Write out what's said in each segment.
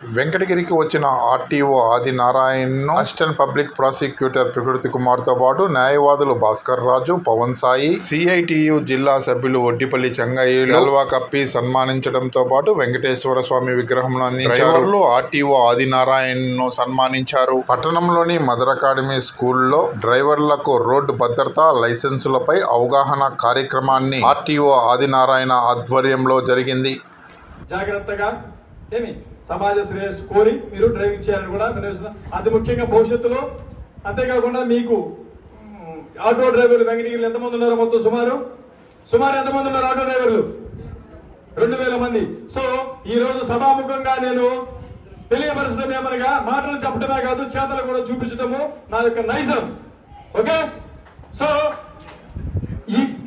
వెంకటగిరికి వచ్చిన ఆర్టీఓ ఆదినారాయణను assistant public prosecutor Prakruthi కుమార్తో పాటు న్యాయవాదులు భాస్కర్ రాజు పవన్ సాయి సిఐటియు జిల్లా సభ్యులు ఒడ్డిపల్లి చెంగయ్య సెల్వా కప్పి సన్మానించడంతో పాటు వెంకటేశ్వర స్వామి విగ్రహంను అందించారు. ఆర్టీఓ ఆదినారాయణను సన్మానించారు. పట్టణంలోని మదర్ అకాడమీ స్కూల్లో డ్రైవర్లకు రోడ్డు భద్రత లైసెన్సులపై అవగాహన కార్యక్రమాన్ని ఆర్టీఓ ఆదినారాయణ ఆధ్వర్యంలో జరిగింది. జాగ్రత్తగా ఏమి? సమాజ శ్రేయస్సు కోరి మీరు డ్రైవింగ్ చేయాలని కూడా వినియోగిస్తున్నాం అది ముఖ్యంగా భవిష్యత్తులో. అంతేకాకుండా మీకు ఆటో డ్రైవర్లు వెంకటగిరిలో ఎంతమంది ఉన్నారు మొత్తం సుమారు? సుమారు ఎంతమంది ఉన్నారు ఆటో డ్రైవర్లు? రెండు వేల మంది. సో ఈ రోజు సభాముఖంగా నేను తెలియపరచడం ఏమనగా మాటలు చెప్పడమే కాదు చేతలు కూడా చూపించడము నా యొక్క నైజం. ఓకే? సో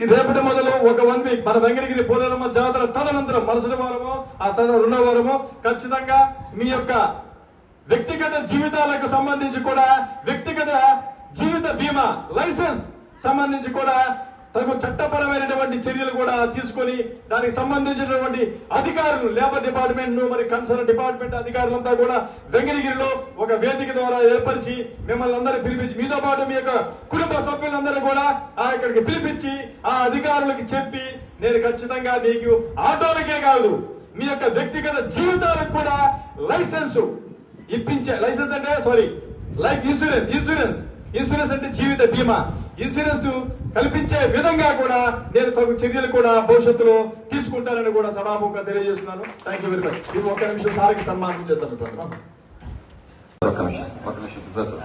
రేపటి మొదలు ఒక వన్ వీక్ మన వెంకటగిరి పోలేరమ్మ జాతర తదనంతరం మరుసటి వారము ఆ తన రెండో వారము ఖచ్చితంగా మీ యొక్క వ్యక్తిగత జీవితాలకు సంబంధించి కూడా వ్యక్తిగత జీవిత బీమా లైసెన్స్ సంబంధించి కూడా తగు చట్టపరమైనటువంటి చర్యలు కూడా తీసుకొని దానికి సంబంధించినటువంటి అధికారులు లేబర్ డిపార్ట్మెంట్ మరి కన్సర్న్ డిపార్ట్మెంట్ అధికారులంతా కూడా వెంగిరిగిరిలో ఒక వేదిక ద్వారా ఏర్పరిచి మిమ్మల్ని అందరూ పిలిపించి మీతో పాటు మీ యొక్క కుటుంబ సభ్యులందరూ కూడా ఆ ఇక్కడికి పిలిపించి ఆ అధికారులకు చెప్పి నేను ఖచ్చితంగా మీకు ఆటోలకే కాదు మీ యొక్క వ్యక్తిగత జీవితాలకు కూడా లైసెన్స్ ఇప్పించే లైసెన్స్ అంటే sorry life insurance insurance. Insurance అంటే జీవిత బీమా. ఇన్సూరెన్స్ కల్పించే విధంగా కూడా నేను తగు చర్యలు కూడా భవిష్యత్తులో తీసుకుంటానని కూడా సభాముఖంగా తెలియజేస్తున్నాను. థ్యాంక్ యూ వెరీ మచ్ ఇది ఒక నిమిషం సార్కి సన్మానం చేద్దాం. ఒక్క నిమిషం. ఒక్క నిమిషం సార్.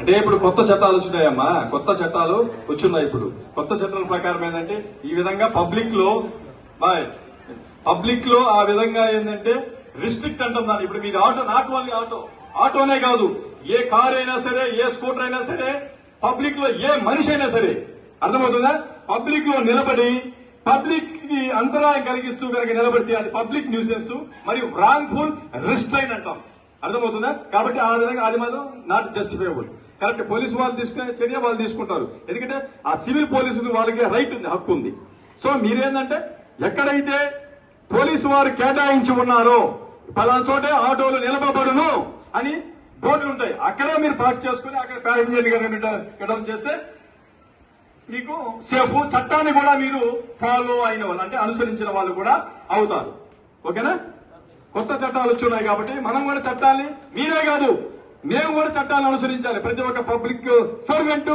అంటే ఇప్పుడు కొత్త చట్టాలు వచ్చినాయమ్మా. కొత్త చట్టాలు వచ్చున్నాయి ఇప్పుడు. కొత్త చట్టాల ప్రకారం ఏంటంటే ఈ విధంగా పబ్లిక్లో బాయ్ పబ్లిక్లో ఆ విధంగా ఏంటంటే రిస్ట్రిక్ట్ అంటున్నారు ఇప్పుడు మీరు ఆటో నాట్ ఓన్లీ ఆటో. ఆటోనే కాదు. ఏ కార్ అయినా సరే ఏ స్కూటర్ అయినా సరే పబ్లిక్లో ఏ మనిషి అయినా సరే అర్థమవుతుందా? పబ్లిక్లో నిలబడి పబ్లిక్కి అంతరాయం కలిగిస్తూ కనుక నిలబడితే అది పబ్లిక్ న్యూసెన్స్ మరియు రాంగ్ఫుల్ రిస్ట్రైన్ అంటాం. అర్థమవుతుందా? కాబట్టి ఆ విధంగా అది మనం నాట్ జస్టిఫైబుల్ కరెక్ట్ పోలీసు వాళ్ళు తీసుకునే చర్య వాళ్ళు తీసుకుంటారు. ఎందుకంటే ఆ సివిల్ పోలీసులు వాళ్ళకి రైట్ ఉంది హక్కు ఉంది. సో మీరేంటంటే ఎక్కడైతే పోలీసు వారు కేటాయించి ఉన్నారో పలానా చోటే ఆటోలు నిలబడను అని బోర్డులు ఉంటాయి. అక్కడే మీరు పార్క్ చేసుకుని అక్కడ ప్యాసింజర్ కనుక చేస్తే మీకు సేఫ్ చట్టాన్ని కూడా మీరు ఫాలో అయిన వాళ్ళు అంటే అనుసరించిన వాళ్ళు కూడా అవుతారు. ఓకేనా? కొత్త చట్టాలు వచ్చున్నాయి కాబట్టి మనం కూడా చట్టాన్ని మీరే కాదు మేము కూడా చట్టాలను అనుసరించాలి. ప్రతి ఒక్క పబ్లిక్ సర్వెంట్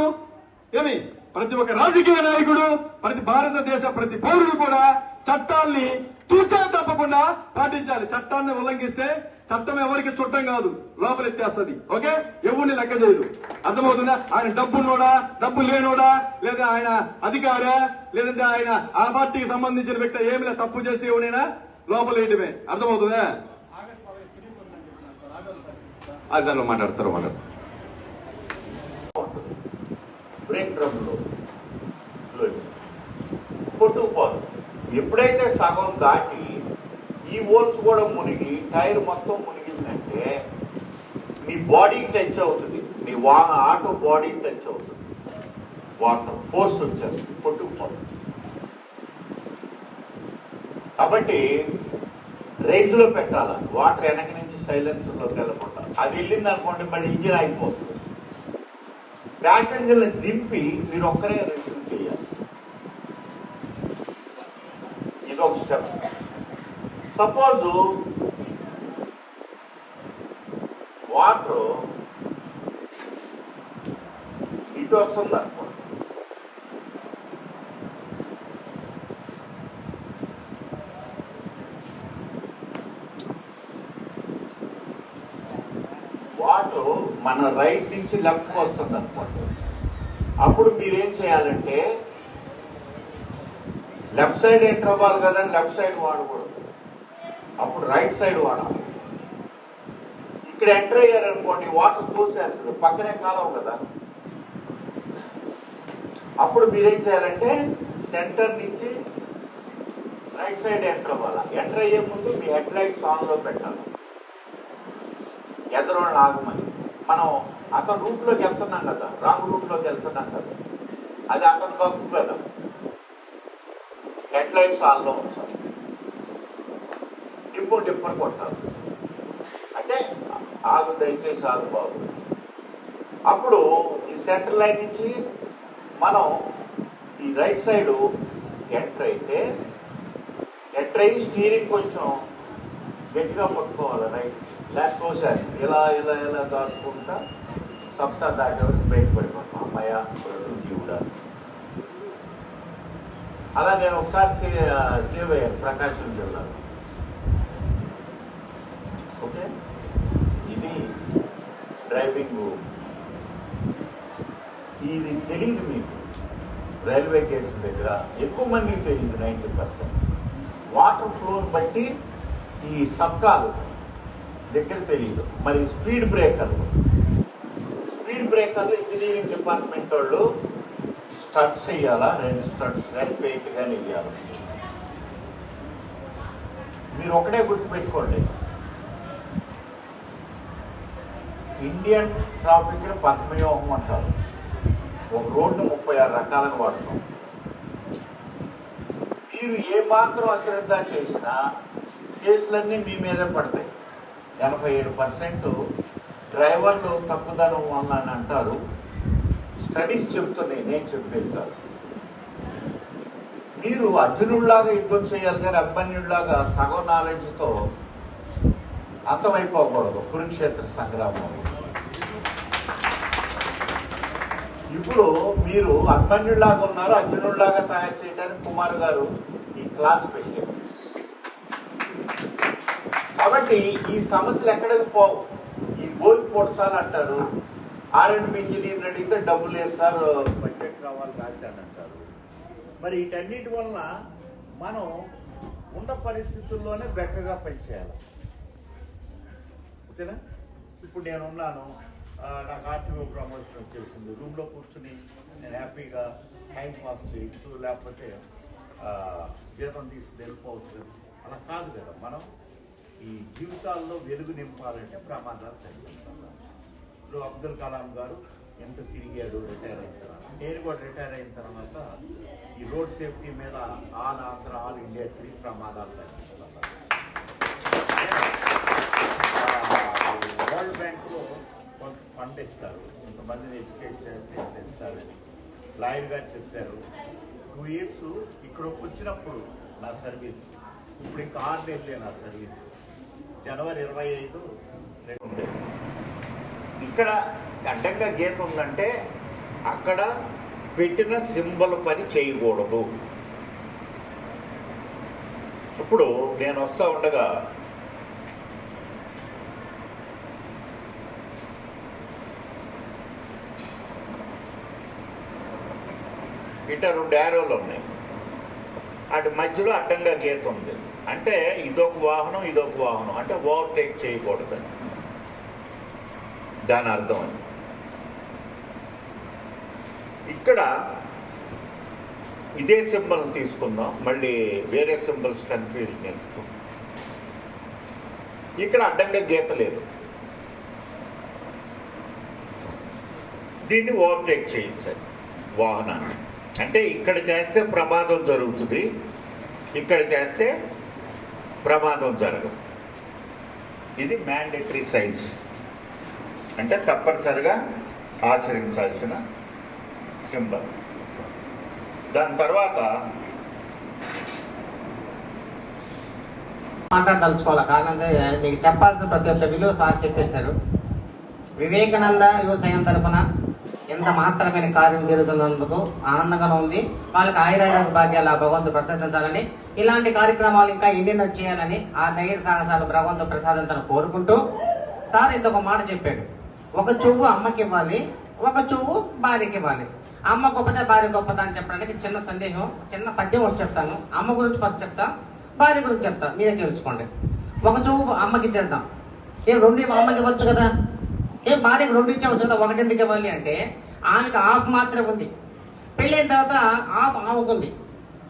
ఏమి? ప్రతి ఒక్క రాజకీయ నాయకుడు ప్రతి భారతదేశ ప్రతి పౌరుడు కూడా చట్టాల్ని తూచా తప్పకుండా పాటించాలి. చట్టాన్ని ఉల్లంఘిస్తే చట్టం ఎవరికి చుట్టం కాదు లోపలెత్తేస్తుంది ఓకే? ఎవరిని లెక్క చేయదు. అర్థమవుతుందా? ఆయన డబ్బున్నోడా డబ్బు లేనోడా? లేదా ఆయన అధికారా లేదంటే ఆయన ఆ పార్టీకి సంబంధించిన వ్యక్తి ఏమి తప్పు చేసి ఎవరైనా లోపలేయటమే అర్థమవుతుందా? అది దానిలో మాట్లాడతారు మాట్లాడతారు. బ్రేక్ డ్రమ్లో కొట్టుకుపోదు ఎప్పుడైతే సగం దాటి ఈ హోల్స్ కూడా మునిగి టైర్ మొత్తం మునిగిందంటే మీ బాడీకి టచ్ అవుతుంది. మీ వా ఆటో బాడీకి టచ్ అవుతుంది. వాటర్ ఫోర్స్ వచ్చేస్తుంది. కొట్టుకుపోతుంది కాబట్టి రైజ్లో పెట్టాల? వాటర్ వెనక నుంచి సైలెన్స్లోకి వెళ్ళకుండా అది వెళ్ళింది అనుకోండి మళ్ళీ ఇంజిన్ అయిపోతుంది ప్యాసింజర్లు దింపి మీరు ఒక్కరే రిసీవ్ చేయాలి. ఇది ఒక స్టెప్. సపోజ్ వాటర్ ఇటు వస్తుంది అనుకోండి వాటర్ మన రైట్ నుంచి లెఫ్ట్ వస్తుంది అనుకోండి. అప్పుడు మీరేం చేయాలంటే లెఫ్ట్ సైడ్ ఎంటర్ అవ్వాలి కదా లెఫ్ట్ సైడ్ వాడకూడదు. అప్పుడు రైట్ సైడ్ వాడాలి. ఇక్కడ ఎంటర్ అయ్యారనుకోండి వాటర్ తోసేస్తుంది. పక్కనే కాలం కదా. అప్పుడు మీరేం చేయాలంటే సెంటర్ నుంచి రైట్ సైడ్ ఎంటర్ అవ్వాలి. ఎంటర్ అయ్యే ముందు మీ హెడ్ లైట్స్ ఆన్లో పెట్టాలి. ఎదురు ఆగమని. మనం అతను రూట్లోకి వెళ్తున్నాం కదా రాంగ్ రూట్లోకి వెళ్తున్నాం కదా అది అతను తప్పు కదా. హెడ్ లైట్స్ ఆన్ ఉంచాలి. డిప్పు డిప్పర్ కొట్టాలి. అంటే ఆగు దయచేసి ఆగు బాబు. అప్పుడు ఈ సెంటర్ లైన్ నుంచి మనం ఈ రైట్ సైడ్ ఎంటర్ అయితే ఎంటర్ అయ్యి స్టీరింగ్ కొంచెం గట్టిగా పట్టుకోవాలి రైట్ లేకపోతే ఇలా ఇలా ఇలా దాచుకుంటా సప్తా దాటే బయటపడిపోతాం. బయట పడిపోతాం అమ్మాయ జీవుడా. అలా నేను ఒకసారి సేవ్ అయ్యాను ప్రకాశం జిల్లాలో ఓకే? ఇది డ్రైవింగ్ ఇది తెలియదు మీకు. రైల్వే గేట్స్ దగ్గర ఎక్కువ మందికి తెలియదు నైంటీ పర్సెంట్. వాటర్ ఫ్లోని బట్టి ఈ సబ్కాలు దగ్గర తెలియదు మరి స్పీడ్ బ్రేకర్లు. స్పీడ్ బ్రేకర్లు ఇంజనీరింగ్ డిపార్ట్మెంట్ వాళ్ళు స్టడ్స్ వేయాలా? రెండు స్టడ్స్ కానీ పెయింట్ కానీ వేయాలి? మీరు ఒకటే గుర్తుపెట్టుకోండి. ఇండియన్ ట్రాఫిక్ పద్మవ్యూహం అంటారు. ఒక రోడ్డు ముప్పై ఆరు రకాలను వాడతాం. మీరు ఏ మాత్రం అశ్రద్ధ చేసినా కేసులన్నీ మీ మీదే పడతాయి. ఎనభై ఏడు పర్సెంట్ డ్రైవర్లు తప్పుదనం వల్ల అని అంటారు. స్టడీస్ చెప్తున్నాయి నేను చెప్పేది కాదు. మీరు అర్జునుడిలాగా యుద్ధం చేయాలి కానీ అభిమన్యుడిలాగా సగం నాలెడ్జ్తో అంతమైపోకూడదు కురుక్షేత్ర సంగ్రామం. ఇప్పుడు మీరు అభిమన్యుడిలాగా ఉన్నారు అర్జునుడిలాగా తయారు చేయడానికి కుమార్ గారు ఈ క్లాస్ పెట్టారు. కాబట్టి ఈ సమస్యలు ఎక్కడికి పోవు. ఈ గోల్ పొడచాలి అంటారు. ఆర్ఎండ్ ఇంజనీర్ అడిగితే డబ్బులు వేస్తారు బడ్జెట్ కావాలి అంటారు. మరి వీటన్నిటి వలన మనం ఉన్న పరిస్థితుల్లోనే బెటర్గా పనిచేయాలి. ఓకేనా? ఇప్పుడు నేను ఉన్నాను. నాకు ఆర్టీఓ ప్రమోషన్ వచ్చేసింది. రూమ్లో కూర్చుని నేను హ్యాపీగా టైం పాస్ చేయొచ్చు లేకపోతే జీతం తీసుకుని వెళ్ళిపోవచ్చు. అలా కాదు కదా మనం. ఈ జీవితాల్లో వెలుగు నింపాలంటే ప్రమాదాలు తగ్గించాలి ఇప్పుడు అబ్దుల్ కలాం గారు ఎంత తిరిగాడు రిటైర్ అయిన తర్వాత నేను కూడా రిటైర్ అయిన తర్వాత ఈ రోడ్ సేఫ్టీ మీద ఆల్ ఆంధ్ర ఆల్ ఇండియా తిరిగి ప్రమాదాలు తగ్గించాలి వరల్డ్ బ్యాంకులో కొంత ఫండ్ ఇస్తారు కొంతమందిని ఎడ్యుకేట్ చేసి ఇస్తారని లాయర్ గారు చెప్పారు టూ ఇయర్స్ ఇక్కడికి వచ్చినప్పుడు నా సర్వీస్ ఇప్పుడు ఇంకా ఆరు నెలలే నా సర్వీస్. జనవరి ఇరవై ఐదు ఉంది. ఇక్కడ అడ్డంగా గీత ఉందంటే అక్కడ పెట్టిన సింబల్ పని చేయకూడదు. ఇప్పుడు నేను వస్తూ ఉండగా ఇట రెండు యారోలు ఉన్నాయి. అటు మధ్యలో అడ్డంగా గీత ఉంది. అంటే ఇదొక వాహనం ఇదొక వాహనం. అంటే ఓవర్టేక్ చేయకూడదని దాని అర్థం అని ఇక్కడ ఇదే సింబల్ తీసుకుందాం. మళ్ళీ వేరే సింబల్స్ కన్ఫ్యూజన్ ఎందుకు? ఇక్కడ అడ్డంగా గీత లేదు. దీన్ని ఓవర్టేక్ చేయించాలి వాహనాన్ని. అంటే ఇక్కడ చేస్తే ప్రమాదం జరుగుతుంది. ఇక్కడ చేస్తే ప్రమాదం జరగదు. ఇది మ్యాండేటరీ సైన్స్ అంటే తప్పనిసరిగా ఆచరించాల్సిన సింబల్. దాని తర్వాత మాట్లాడదలుచుకోవాలి? కారణం మీకు చెప్పాల్సిన ప్రతి ఒక్క విలువ సార్ చెప్పేశారు. వివేకానంద యువ సైన్యం తరపున ఎంత మహత్తరమైన కార్యం జరుగుతున్నందుకు ఆనందంగా ఉంది. వాళ్ళకి ఆయురారోగ్య భాగ్యాలు ఆ భగవంతుడు ప్రసాదించాలని. ఇలాంటి కార్యక్రమాలు ఇంకా ఎన్నెన్నో చేయాలని ఆ ధైర్య సాహసాలు భగవంతుడు ప్రసాదించాలని కోరుకుంటూ సార్ ఇంత ఒక మాట చెప్పాడు. ఒక చెవు అమ్మకి ఇవ్వాలి ఒక చెవు భార్యకి ఇవ్వాలి. అమ్మ గొప్పదా భార్య గొప్పదా అని చెప్పడానికి చిన్న సందేహం చిన్న పద్యం ఒకటి చెప్తాను. అమ్మ గురించి ఫస్ట్ చెప్తా భార్య గురించి చెప్తా. మీరే తెలుసుకోండి. ఒక చెవు అమ్మకి ఇచ్చేద్దాం. ఏం రెండు అమ్మకి ఇవ్వచ్చు కదా? ఏం భార్యకి రెండు ఇచ్చేవచ్చు కదా ఒకటి ఎందుకు ఇవ్వాలి అంటే ఆమెకి హాఫ్ మాత్రమే ఉంది. పెళ్ళైన తర్వాత హాఫ్ ఆమెకుంది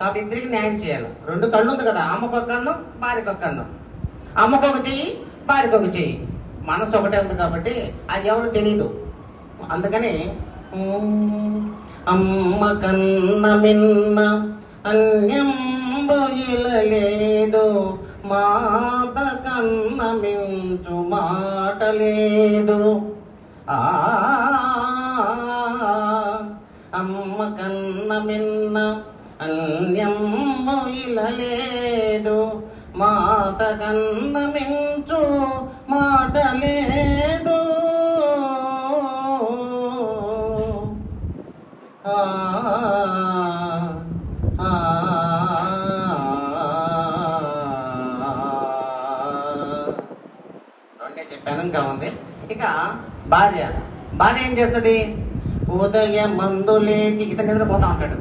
కాబట్టి ఇద్దరికి న్యాయం చేయాలి. రెండు కళ్ళు ఉంది కదా అమ్మకు ఒక కన్ను భార్యకు ఒక కన్ను. అమ్మకు ఒక చెయ్యి భార్యకు ఒక చెయ్యి. మనసు ఒకటే ఉంది కాబట్టి అది ఎవరు తెలియదు అందుకని అమ్మ కన్న మిన్న అన్యం లేదు. మాత కన్న మించు మాట లేదు. ఆ అమ్మ కన్న మిన్న అన్యం ఇలలేదు మాత కన్న మించు మాట లేదు ఆ చెప్పాను ఇంకా ఉంది ఇక భార్య భార్య ఏం చేస్తుంది ఉదయం మందు లేచి ఇతను నిద్రపోతా ఉంటాడు.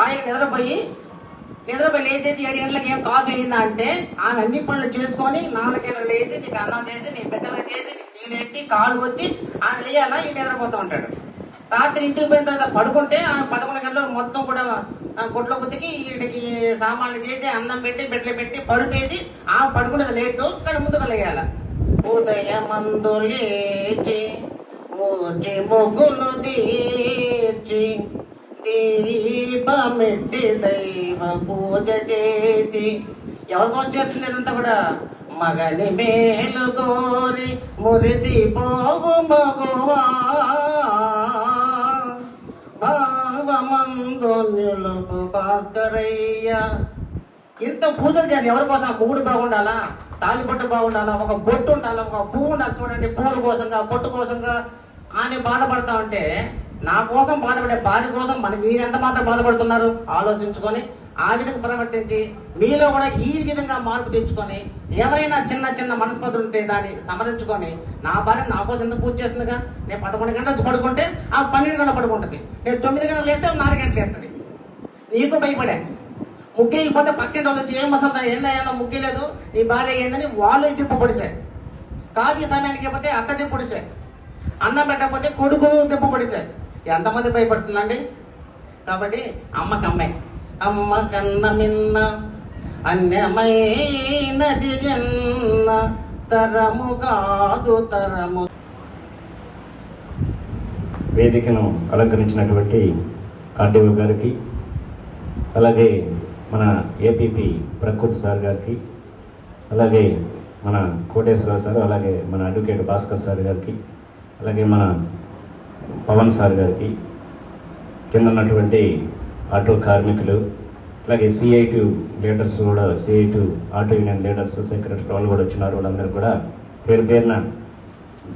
ఆయన నిద్రపోయి నిద్రపోయి లేచేసి ఏడు గంటలకు ఏం కాఫీ అయిందా అంటే ఆమె అన్ని పనులు చేసుకొని నాన్నకైనా లేచి నీకు అన్నం చేసి నీ బిడ్డలు చేసి నీళ్ళెట్టి కాలు ఎట్టి కాళ్ళు ఆమె లేయాలా ఈ నిద్రపోతూ ఉంటాడు. రాత్రి ఇంటికి పోయిన తర్వాత పడుకుంటే ఆమె పదకొండు గంటలకు మొత్తం కూడా గుడ్ల ఉతికి వీటికి సామాన్లు చేసి అన్నం పెట్టి బిడ్డలు పెట్టి పరుపేసి ఆమె పడుకునేది లేటు కానీ ముందుకు లేయాల. ఉదయమందు లేచి పూచి ముగ్గులు తీర్చి దీపమెట్టి దైవ పూజ చేసి. ఎవరు పూజ చేస్తుంది ఇదంతా కూడా? మగని మేలు గోరి మురిసి పోవు మగువా. భావమందు భాస్కరయ్య. ఇంత పూజలు చేసి ఎవరి కోసం? మూడు బాగుండాలా? తాలి బాగుండాలా? ఒక బొట్టు ఉండాలా? ఒక పువ్వు ఉండాలి? చూడండి పూల కోసంగా బొట్టు కోసంగా. ఆమె బాధపడతా ఉంటే నా కోసం బాధపడే భార్య కోసం మన మీరు ఎంత మాత్రం బాధపడుతున్నారు? ఆలోచించుకొని ఆ విధంగా ప్రవర్తించి మీలో కూడా ఈ విధంగా మార్పు తెచ్చుకొని ఏమైనా చిన్న చిన్న మనస్పతులు ఉంటే దాన్ని సమరించుకొని నా భార్య నా కోసం ఎంత పూజ చేస్తుందిగా? నేను పదకొండు గంటల వచ్చి పడుకుంటే ఆ పన్నెండు గంటలు పడుకుంటుంది. నేను తొమ్మిది గంటలు లేస్తే నాలుగు గంటలు వేస్తుంది నీకు భయపడాను ముగ్గేయకపోతే పక్కింటి వచ్చి ఏం అసలు ఏందయ్యా? ముగ్గలేదు నీ భార్య ఏందని వాళ్ళు దిప్పు పొడిచాయి కాఫీ సమయానికి పోతే అత్త పొడిచాయి అన్నం పెట్టకపోతే కొడుకు దెబ్బ పడేశాడు. ఎంతమంది భయపడుతుందండి? కాబట్టి అమ్మకి అమ్మాయి అమ్మ కన్నమిన్న అన్యమైనది జన్న తరము కాదు తరము. వేదికను అలంకరించినటువంటి ఆర్డీఓ గారికి అలాగే మన ఏపీపీ ప్రకృతి సార్ గారికి అలాగే మన కోటేశ్వరరావు సార్ అలాగే మన అడ్వకేట్ భాస్కర్ సార్ గారికి అలాగే మన పవన్ సార్ గారికి కింద ఉన్నటువంటి ఆటో కార్మికులు అలాగే సిఐటి లీడర్స్ కూడా CITU auto union leaders secretary వాళ్ళు కూడా వచ్చినారు. వాళ్ళందరూ కూడా పేరు పేరున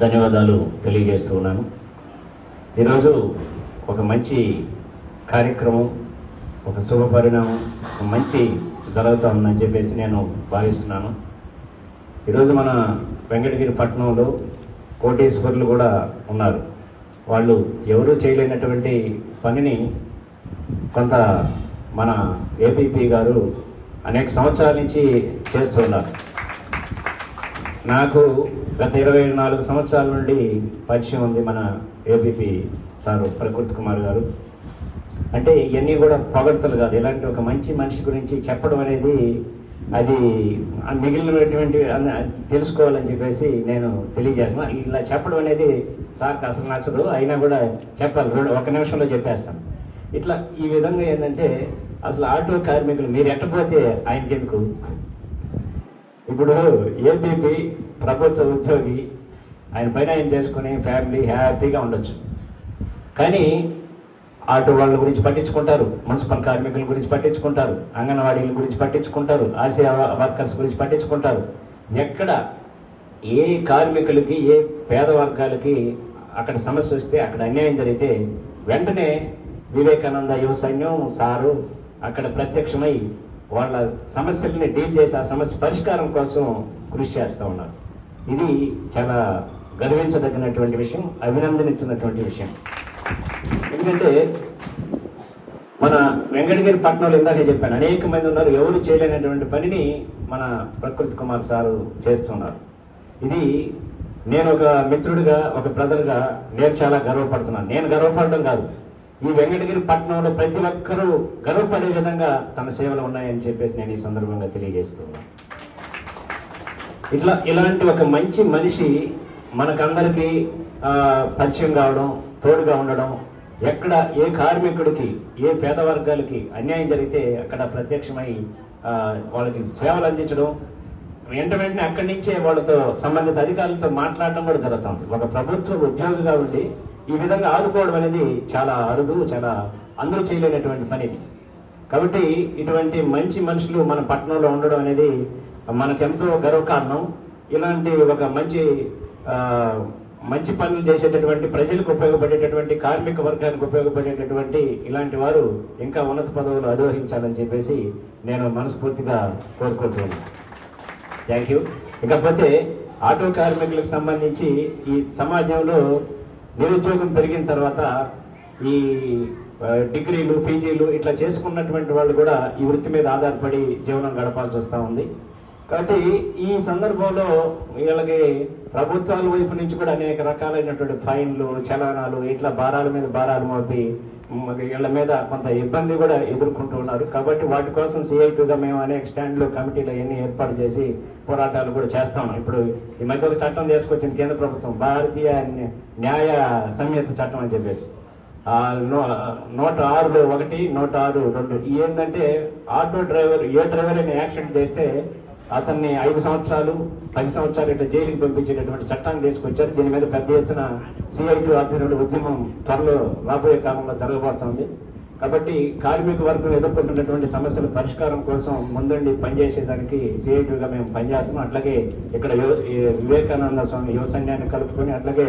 ధన్యవాదాలు తెలియజేస్తూ ఉన్నాను. ఈరోజు ఒక మంచి కార్యక్రమం ఒక శుభ పరిణామం ఒక మంచి జరుగుతూ ఉందని చెప్పేసి నేను భావిస్తున్నాను. ఈరోజు మన వెంకటగిరి పట్టణంలో కోటేశ్వర్లు కూడా ఉన్నారు. వాళ్ళు ఎవరూ చేయలేనటువంటి పనిని కొంత మన ఏపీపీ గారు అనేక సంవత్సరాల నుంచి చేస్తున్నారు. నాకు గత ఇరవై నాలుగు సంవత్సరాల నుండి పరిచయం ఉంది మన ఏబీపీ సారు ప్రకృతి కుమార్ గారు. అంటే ఇవన్నీ కూడా పొగడ్తలు కాదు. ఇలాంటి ఒక మంచి మనిషి గురించి చెప్పడం అనేది అది మిగిలినటువంటి తెలుసుకోవాలని చెప్పేసి నేను తెలియజేస్తున్నాను ఇలా చెప్పడం అనేది సార్కి అసలు నచ్చదు. అయినా కూడా చెప్పాలి. రెండు ఒక నిమిషంలో చెప్పేస్తాను. ఇట్లా ఈ విధంగా ఏంటంటే అసలు ఆటో కార్మికులు మీరు ఎట్టపోతే ఆయనకి ఎందుకు ఇప్పుడు ఏబీపీ ప్రభుత్వ ఉద్యోగి ఆయన పైన ఆయన చేసుకుని ఫ్యామిలీ హ్యాపీగా ఉండొచ్చు. కానీ ఆటో వాళ్ళ గురించి పట్టించుకుంటారు. మున్సిపల్ కార్మికుల గురించి పట్టించుకుంటారు. అంగన్వాడీల గురించి పట్టించుకుంటారు. ఆసియా వర్కర్స్ గురించి పట్టించుకుంటారు. ఎక్కడ ఏ కార్మికులకి ఏ పేద వర్గాలకి అక్కడ సమస్య వస్తే అక్కడ అన్యాయం జరిగితే వెంటనే వివేకానంద యువ సైన్యం సారు అక్కడ ప్రత్యక్షమై వాళ్ళ సమస్యల్ని డీల్ చేసి ఆ సమస్య పరిష్కారం కోసం కృషి చేస్తూ ఉన్నారు. ఇది చాలా గర్వించదగినటువంటి విషయం అభినందనించినటువంటి విషయం. ఎందుకంటే మన వెంకటగిరి పట్టణంలో ఇందాక చెప్పాను అనేక మంది ఉన్నారు ఎవరు చేయలేనటువంటి పనిని మన ప్రకృతి కుమార్ సారు చేస్తున్నారు. ఇది నేను ఒక మిత్రుడిగా ఒక బ్రదర్గా నేను చాలా గర్వపడుతున్నాను. నేను గర్వపడడం కాదు ఈ వెంకటగిరి పట్టణంలో ప్రతి ఒక్కరూ గర్వపడే విధంగా తన సేవలు ఉన్నాయని చెప్పేసి నేను ఈ సందర్భంగా తెలియజేస్తున్నాను. ఇట్లా ఇలాంటి ఒక మంచి మనిషి మనకందరికీ పరిచయం కావడం తోడుగా ఉండడం ఎక్కడ ఏ కార్మికుడికి ఏ పేద వర్గాలకి అన్యాయం జరిగితే అక్కడ ప్రత్యక్షమై వాళ్ళకి సేవలు అందించడం. వెంట వెంటనే అక్కడి నుంచే వాళ్ళతో సంబంధిత అధికారులతో మాట్లాడడం కూడా జరుగుతుంది. ఒక ప్రభుత్వ ఉద్యోగిగా ఉండి ఈ విధంగా ఆదుకోవడం అనేది చాలా అరుదు చాలా అందరూ చేయలేనటువంటి పని కాబట్టి ఇటువంటి మంచి మనుషులు మన పట్టణంలో ఉండడం అనేది మనకెంతో గర్వకారణం. ఇలాంటి ఒక మంచి మంచి పనులు చేసేటటువంటి ప్రజలకు ఉపయోగపడేటటువంటి కార్మిక వర్గానికి ఉపయోగపడేటటువంటి ఇలాంటి వారు ఇంకా ఉన్నత పదవులు అధిరోహించాలని చెప్పేసి నేను మనస్ఫూర్తిగా కోరుకుంటున్నాను. థ్యాంక్ యూ ఇకపోతే ఆటో కార్మికులకు సంబంధించి ఈ సమాజంలో నిరుద్యోగం పెరిగిన తర్వాత ఈ డిగ్రీలు పీజీలు ఇట్లా చేసుకున్నటువంటి వాళ్ళు కూడా ఈ వృత్తి మీద ఆధారపడి జీవనం గడపాల్సి వస్తూ ఉంది. కాబట్టి ఈ సందర్భంలో వీళ్ళకి ప్రభుత్వాల వైపు నుంచి కూడా అనేక రకాలైనటువంటి ఫైన్లు చలానాలు ఇట్లా భారాల మీద భారాలు మోపి వీళ్ళ మీద కొంత ఇబ్బంది కూడా ఎదుర్కొంటూ ఉన్నారు. కాబట్టి వాటి కోసం సిఐపిగా మేము అనేక స్టాండ్లు కమిటీలు అన్ని ఏర్పాటు చేసి పోరాటాలు కూడా చేస్తాం. ఇప్పుడు ఈ మధ్య ఒక చట్టం తీసుకొచ్చింది కేంద్ర ప్రభుత్వం భారతీయ న్యాయ సంహిత చట్టం అని చెప్పేసి. ఆ నూట ఆరులో ఒకటి నూట ఆరు రెండు. ఏంటంటే ఆటో డ్రైవర్ ఏ డ్రైవర్ అయినా యాక్సిడెంట్ చేస్తే అతన్ని ఐదు సంవత్సరాలు పది సంవత్సరాలు ఇట్లా జైలుకి పంపించేటటువంటి చట్టాన్ని తీసుకొచ్చారు. దీని మీద పెద్ద ఎత్తున సిఐటి ఆధ్వర్యంలో ఉద్యమం త్వరలో రాబోయే కాలంలో జరగబోతోంది. కాబట్టి కార్మిక వర్గం ఎదుర్కొంటున్నటువంటి సమస్యల పరిష్కారం కోసం ముందుండి పనిచేసేదానికి సిఐటిగా మేము పనిచేస్తున్నాం. అట్లాగే ఇక్కడ వివేకానంద స్వామి యువ సంఘాన్ని కలుపుకొని అట్లాగే